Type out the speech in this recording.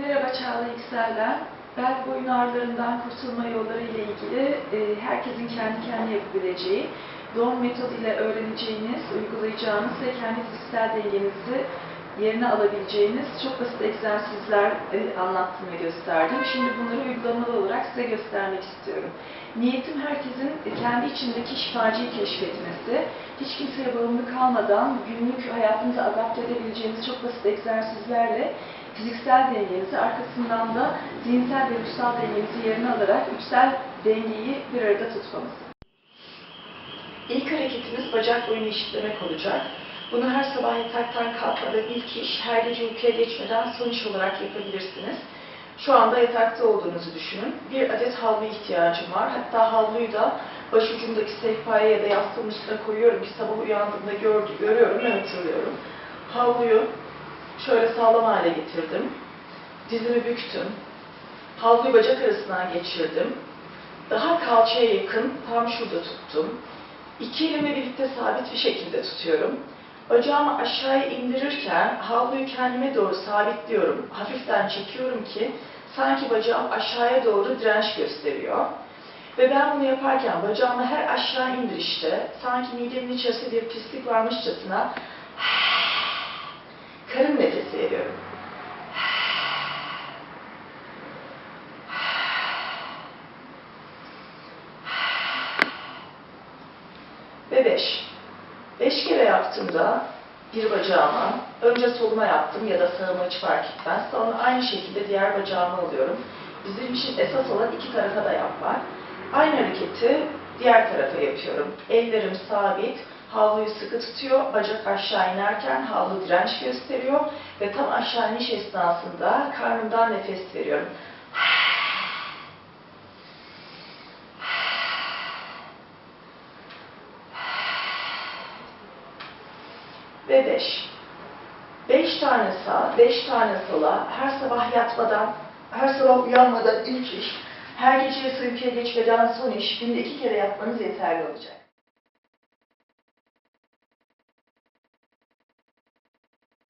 Merhaba Çağla Yüksel'den. Bel boyun ağrılarından kurtulma yolları ile ilgili e, herkesin kendi kendine yapabileceği, doğum metoduyla öğreneceğiniz, uygulayacağınız ve kendi fiziksel dengenizi yerine alabileceğiniz çok basit egzersizler e, anlattım ve gösterdim. Şimdi bunları uygulamalı olarak size göstermek istiyorum. Niyetim herkesin kendi içindeki şifacıyı keşfetmesi, hiç kimseye bağımlı kalmadan günlük hayatınıza adapte edebileceğiniz çok basit egzersizlerle fiziksel dengenizi, arkasından da zihinsel ve ruhsal dengenizi yerine alarak üçsel dengeyi bir arada tutmanız. İlk hareketimiz bacak boyunu eşitlemek olacak. Bunu her sabah yataktan kalkmadan ilk iş, her gece uykuya geçmeden son iş olarak yapabilirsiniz. Şu anda yatakta olduğunuzu düşünün. Bir adet havlu ihtiyacım var. Hatta havluyu da başucumdaki sehpaya ya da yastığın üstüne koyuyorum ki sabah uyandığımda gördü, görüyorum ve hatırlıyorum. Havluyu şöyle sağlam hale getirdim. Dizimi büktüm. Havluyu bacak arasından geçirdim. Daha kalçaya yakın tam şurada tuttum. İki elimi birlikte sabit bir şekilde tutuyorum. Bacağımı aşağıya indirirken havluyu kendime doğru sabitliyorum. Hafiften çekiyorum ki sanki bacağım aşağıya doğru direnç gösteriyor. Ve ben bunu yaparken bacağımı her aşağı indirişte sanki midemin içerisinde bir pislik varmışçasına Ve beş. Beş kere yaptığımda bir bacağıma, önce soluma yaptım ya da sağıma hiç fark etmez. Sonra aynı şekilde diğer bacağımı alıyorum. Bizim için esas olan iki tarafa da yapmak. Aynı hareketi diğer tarafa yapıyorum. Ellerim sabit, havluyu sıkı tutuyor, bacak aşağı inerken havlu direnç gösteriyor ve tam aşağı iniş esnasında karnımdan nefes veriyorum. Ve 5. 5 tane sağ, 5 tane sola, her sabah yatmadan, her sabah uyanmadan ilk iş, her gece uykuya geçmeden son iş, günde iki kere yapmanız yeterli olacak.